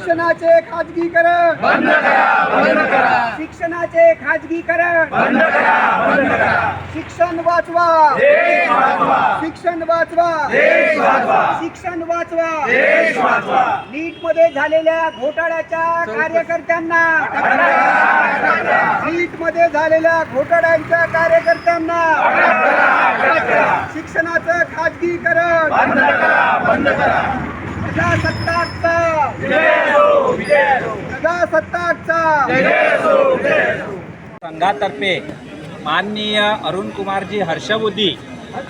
शिक्षणाचे खाजगीकरण. बंद करा बंद करा. शिक्षणाचे खाजगीकरण. बंद करा बंद करा. शिक्षण वाचवा. देश वाचवा. शिक्षण वाचवा. देश वाचवा. शिक्षण वाचवा. देश वाचवा. नीटमध्ये झालेल्या घोटाळ्याच्या कार्यकर्त्यांना. नीटमध्ये झालेल्या घोटाळ्यांच्या कार्यकर्त्यांना. शिक्षणाचं खाजगीकरण. बंद करा बंद करा. प्रजासत्ताकचा संघातर्फे माननीय अरुणकुमारजी हर्षबुद्धी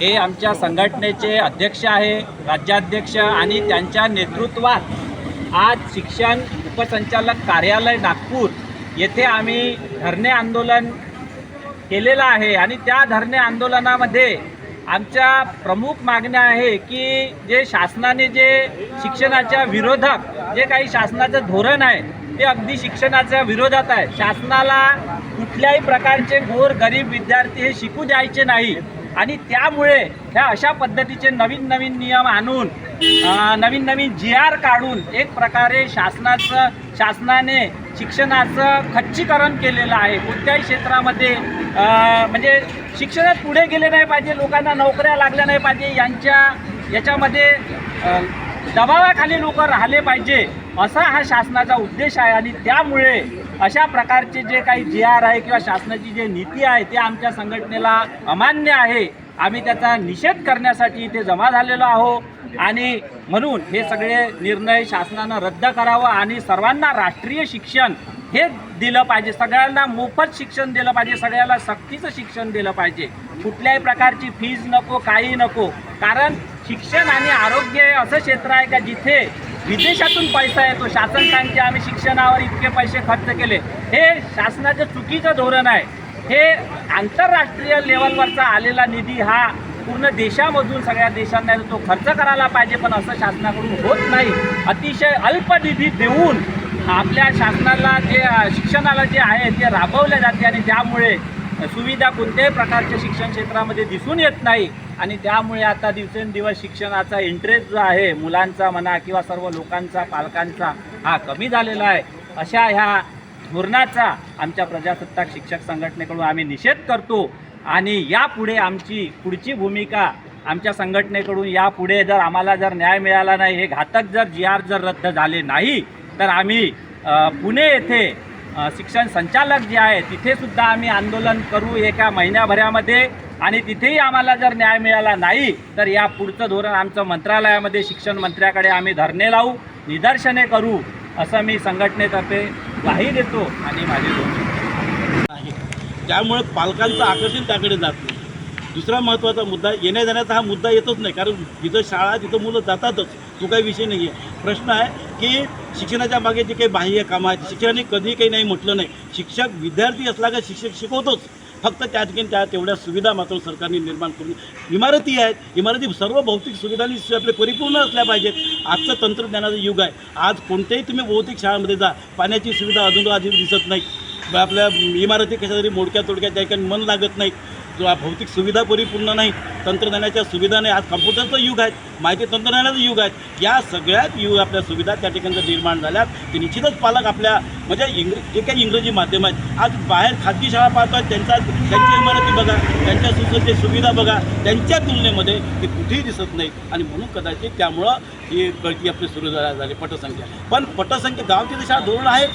हे आमच्या संघटनेचे अध्यक्ष आहे राज्याध्यक्ष आणि त्यांच्या नेतृत्वात आज शिक्षण उपसंचालक कार्यालय नागपूर येथे आम्ही धरणे आंदोलन केलेलं आहे आणि त्या धरणे आंदोलनामध्ये आमच्या प्रमुख मागण्या आहे की जे शासनाने जे शिक्षणाच्या विरोधात जे काही शासनाचं धोरण आहे ते अगदी शिक्षणाच्या विरोधात आहे. शासनाला कुठल्याही प्रकारचे गोर गरीब विद्यार्थी हे शिकू द्यायचे नाही. आणि त्यामुळे ह्या अशा पद्धतीचे नवीन नवीन नियम आणून नवीन नवीन जी आर काढून एक प्रकारे शासनाचं शासनाने शिक्षणाचं खच्चीकरण केलेलं आहे. कोणत्याही क्षेत्रामध्ये म्हणजे शिक्षणात पुढे गेले नाही पाहिजे लोकांना नोकऱ्या लागल्या नाही पाहिजे यांच्या याच्यामध्ये दबावाखाली लोक राहिले पाहिजे. असा हा शासनाचा उद्देश आहे आणि त्यामुळे अशा प्रकारचे जे काही जी आर आहे किंवा शासनाची जे नीती आहे ते आमच्या संघटनेला अमान्य आहे. आम्ही त्याचा निषेध करण्यासाठी इथे जमा झालेलो आहो आणि म्हणून हे सगळे निर्णय शासनानं रद्द करावं आणि सर्वांना राष्ट्रीय शिक्षण हे दिलं पाहिजे. सगळ्यांना मोफत शिक्षण दिलं पाहिजे. सगळ्याला सक्तीचं शिक्षण दिलं पाहिजे. कुठल्याही प्रकारची फीज नको काही नको. कारण शिक्षण आणि आरोग्य हे असं क्षेत्र आहे का जिथे विदेशातून पैसा येतो. शासन सांगते आम्ही शिक्षणावर इतके पैसे खर्च केले. हे शासनाचं चुकीचं धोरण आहे. हे आंतरराष्ट्रीय लेवलवरचा आलेला निधी हा पूर्ण देशामधून सगळ्या देशांना तो खर्च करायला पाहिजे पण असं शासनाकडून होत नाही. अतिशय अल्प निधी देऊन आपल्या शासनाला जे शिक्षणाला जे आहे ते राबवले जाते आणि त्यामुळे सुविधा कोणत्याही प्रकारच्या शिक्षण क्षेत्रामध्ये दिसून येत नाही. आणि त्यामुळे आता दिवसेंदिवस शिक्षणाचा इंटरेस्ट जो आहे मुलांचा म्हणा किंवा सर्व लोकांचा पालकांचा हा कमी झालेला आहे. अशा ह्या धोरणाचा आमच्या प्रजासत्ताक शिक्षक संघटनेकडून आम्ही निषेध करतो. आणि यापुढे आमची पुढची भूमिका आमच्या संघटनेकडून यापुढे जर आम्हाला जर न्याय मिळाला नाही हे घातक जर जी आर जर रद्द झाले नाही तर आम्ही पुणे येथे शिक्षण संचालक जे आहे तिथेसुद्धा आम्ही आंदोलन करू एका महिन्याभरामध्ये. आणि तिथेही आम्हाला जर न्याय मिळाला नाही तर या पुढचं धोरण आमचं मंत्रालयामध्ये शिक्षण मंत्र्याकडे आम्ही धरणे लावू निदर्शने करू असं मी संघटनेतर्फे ग्वाही देतो आणि माझे दोन आहे. त्यामुळे पालकांचं आकर्षण त्याकडे जात नाही. दुसरा महत्त्वाचा मुद्दा येण्या जाण्याचा हा मुद्दा येतच नाही. कारण जिथं शाळा तिथं मुलं जातातच. तो काही विषय नाही आहे प्रश्न आहे की शिक्षणाच्या मागे जी काही बाह्य कामं आहेत शिक्षकांनी कधी काही नाही म्हटलं नाही. शिक्षक विद्यार्थी असला का शिक्षक शिकवतोच. फक्त त्या ठिकाणी त्या तेवढ्या सुविधा मात्र सरकारने निर्माण करून इमारती आहेत. इमारती सर्व भौतिक सुविधांनी आपले परिपूर्ण असल्या पाहिजेत. आजचं तंत्रज्ञानाचं युग आहे. आज कोणत्याही तुम्ही भौतिक शाळांमध्ये जा पाण्याची सुविधा अजून अजून दिसत नाही. आपल्या इमारती कशा तरी मोडक्या तोडक्या त्या ठिकाणी मन लागत नाही भौतिक सुविधा परिपूर्ण नाही तंत्रज्ञानाच्या सुविधा नाही आज कम्प्युटरचं युग आहे. माहिती तंत्रज्ञानाचं युग आहे. या सगळ्यात युग आपल्या सुविधा त्या ठिकाणी निर्माण झाल्यात. ते निश्चितच पालक आपल्या म्हणजे इंग्र जे काही इंग्रजी माध्यम आहेत आज बाहेर खाजगी शाळा पाहतात त्यांचा त्यांची इमारती बघा त्यांच्या सुसज्ज सुविधा बघा त्यांच्या तुलनेमध्ये ते कुठेही दिसत नाहीत. आणि म्हणून कदाचित त्यामुळं ही गळती आपली सुरू झा- झाली पटसंख्या. पण पटसंख्या गावची तर शाळा धोरण आहेच.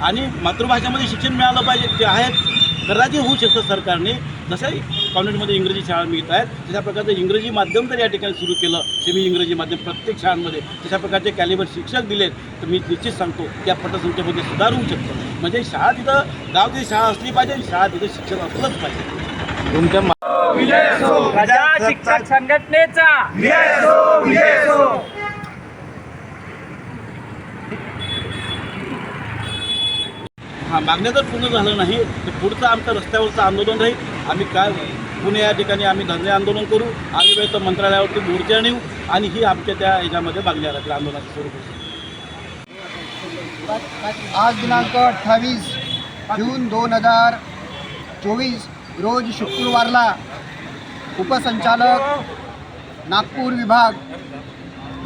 आणि मातृभाषेमध्ये शिक्षण मिळालं पाहिजे ते आहेच. कदाचित होऊ शकतं सरकारने. जसं कॉन्व्हेंटमध्ये इंग्रजी शाळा मिळत आहेत तशा प्रकारचं इंग्रजी माध्यम जर या ठिकाणी सुरू केलं सेमी इंग्रजी माध्यम प्रत्येक शाळांमध्ये. तशा प्रकारचे कॅलिबर शिक्षक दिलेत तर मी निश्चित सांगतो त्या पटसंख्येमध्ये सुधार होऊ शकतो. म्हणजे शाळा तिथं गावची शाळा असली पाहिजे आणि शाळा तिथं शिक्षण असलंच पाहिजे. तुमच्या मा- प्रजा शिक्षक संघटनेचा विजय असो विजय असो हां मागण्या जर पूर्ण झालं नाही तर पुढचं आमचं रस्त्यावरचं आंदोलन राहील. आम्ही काय पुणे या ठिकाणी आम्ही धरणे आंदोलन करू आम्ही वेळ तर मंत्रालयावरती मोर्चा नेऊ आणि ही आमच्या त्या याच्यामध्ये मागण्या राहतील आंदोलनाचं स्वरूप आज दिनांक अठ्ठावीस जून दोन हजार चोवीस रोज शुक्रवारला उपसंचालक नागपूर विभाग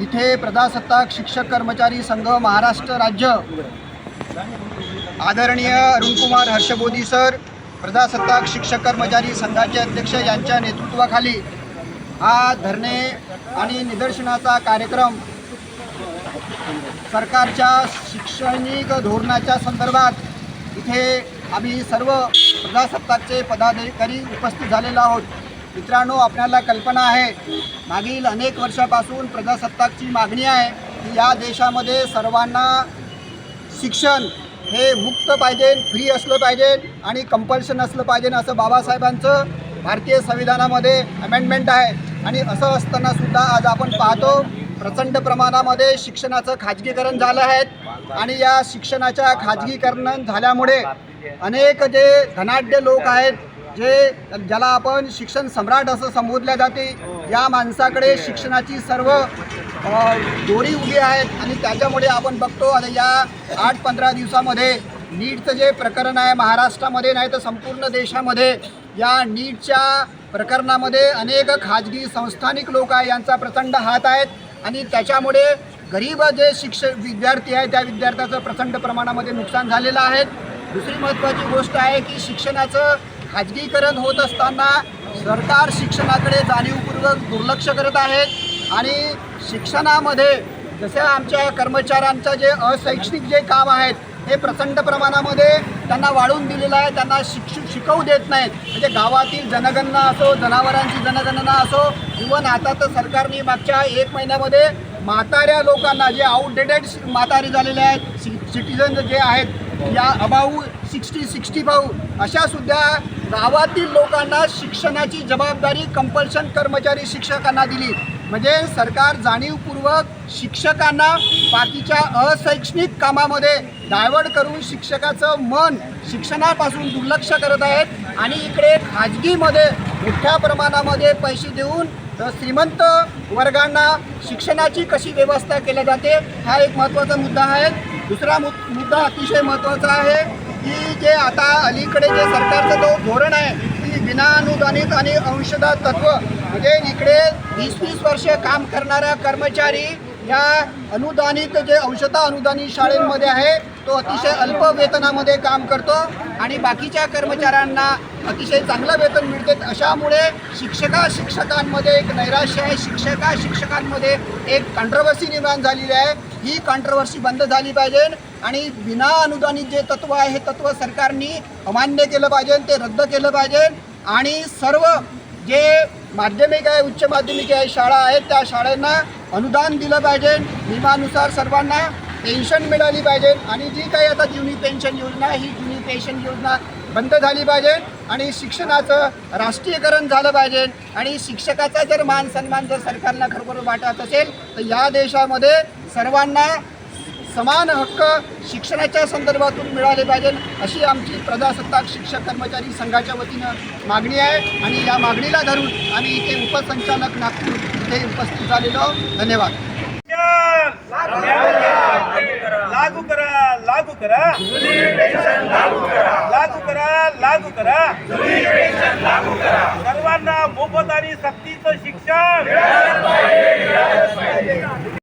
इथे प्रजासत्ताक शिक्षक कर्मचारी संघ महाराष्ट्र राज्य आदरणीय अरुणकुमार हर्षबोधी सर प्रजासत्ताक शिक्षक कर्मचारी संघाचे अध्यक्ष यांच्या नेतृत्वाखाली हा धरणे आणि निदर्शनाचा कार्यक्रम सरकारच्या शैक्षणिक धोरणाच्या संदर्भात इथे आम्ही सर्व प्रजासत्ताकचे पदाधिकारी उपस्थित झालेलो आहोत. मित्रांनो आपल्याला कल्पना आहे मागील अनेक वर्षापासून प्रजासत्ताकची मागणी आहे की या देशामध्ये सर्वांना शिक्षण हे मुक्त पाहिजे फ्री असलं पाहिजे आणि कंपल्शन असलं पाहिजे असं बाबासाहेबांचं भारतीय संविधानामध्ये अमेंडमेंट आहे. आणि असं असताना सुद्धा आज आपण पाहतो प्रचंड प्रमाणामध्ये शिक्षणाचं खाजगीकरण झालं आहे आणि या शिक्षणाच्या खाजगीकरण झाल्यामुळे अनेक जे धनाढ्य लोक आहेत जे ज्याला आपण शिक्षण सम्राट असं संबोधल्या जाते या माणसाकडे शिक्षणाची सर्व दोरी उभी आहेत आणि त्याच्यामुळे आपण बघतो आणि या आठ पंधरा दिवसामध्ये नीटचं जे प्रकरण आहे महाराष्ट्रामध्ये नाही तर संपूर्ण देशामध्ये या नीटच्या प्रकरणामध्ये अनेक खाजगी संस्थानिक लोक आहे यांचा प्रचंड हात आहेत आणि त्याच्यामुळे गरीब जे शिक्षक विद्यार्थी आहे त्या विद्यार्थ्याचं प्रचंड प्रमाणामध्ये नुकसान झालेलं आहे. दुसरी महत्त्वाची गोष्ट आहे की शिक्षणाचं खाजगीकरण होत असताना सरकार शिक्षणाकडे जाणीवपूर्वक दुर्लक्ष करत आहेत आणि शिक्षणामध्ये जसं आमच्या कर्मचाऱ्यांचं जे अशैक्षणिक जे काम आहेत हे प्रचंड प्रमाणामध्ये त्यांना वाढवून दिलेलं आहे त्यांना शिक्षू शिकवू देत नाहीत. म्हणजे गावातील जनगणना असो जनावरांची जनगणना असो इवन आता तर सरकारने मागच्या एक महिन्यामध्ये म्हाताऱ्या लोकांना जे आउटडेटेड म्हातारे झालेले आहेत सि सिटिझन जे आहेत या अबाऊ सिक्स्टी सिक्स्टी भाऊ अशा सुद्धा गावातील लोकांना शिक्षणाची जबाबदारी कंपल्शन कर्मचारी शिक्षकांना दिली. म्हणजे सरकार जाणीवपूर्वक शिक्षकांना बाकीच्या अशैक्षणिक कामामध्ये डायवर्ट करून शिक्षकाचं मन शिक्षणापासून दुर्लक्ष करत आहेत. आणि इकडे खाजगीमध्ये मोठ्या प्रमाणामध्ये पैसे देऊन तर श्रीमंत वर्गांना शिक्षणाची कशी व्यवस्था केली जाते हा एक महत्त्वाचा मुद्दा आहे. दुसरा मु मुद्दा अतिशय महत्त्वाचा आहे. की जे आता अलीकडे जे सरकारचं जो धोरण आहे की विनाअनुदानित आणि अंशदा तत्व म्हणजे इकडे वीस वीस वर्ष काम करणाऱ्या कर्मचारी या अनुदानित जे अंशता अनुदानित शाळेमध्ये आहे तो अतिशय अल्प वेतनामध्ये काम करतो आणि बाकीच्या कर्मचाऱ्यांना अतिशय चांगलं वेतन मिळते. अशामुळे शिक्षका शिक्षकांमध्ये एक नैराश्य आहे. शिक्षका शिक्षकांमध्ये एक कॉन्ट्रोवर्सी निर्माण झालेली आहे. ही कॉन्ट्रवर्सी बंद झाली पाहिजे. आणि विना अनुदानित जे तत्व आहे हे तत्व सरकारने अमान्य केलं पाहिजे ते रद्द केलं पाहिजे. आणि सर्व जे माध्यमिक आहे उच्च माध्यमिक आहे शाळा आहेत त्या शाळांना अनुदान दिलं पाहिजे. नियमानुसार सर्वांना पेन्शन मिळाली पाहिजे. आणि जी काही आता जुनी पेन्शन योजना आहे, ही जुनी पेन्शन योजना बंद झाली पाहिजे. आणि शिक्षणाचं राष्ट्रीयकरण झालं पाहिजे. आणि शिक्षकाचा जर मान सन्मान जर सरकारला खरोखर वाटत असेल तर या देशामध्ये सर्वांना समान हक्क शिक्षणाच्या संदर्भातून मिळाले पाहिजे अशी आमची प्रजासत्ताक शिक्षक कर्मचारी संघाच्या वतीनं मागणी आहे. आणि या मागणीला धरून आम्ही इथे उपसंचालक नागपूर इथे उपस्थित झालेलो धन्यवाद. लागू करा लागू करा. लागू करा लागू करा. सर्वांना मोफत आणि सक्तीचं शिक्षण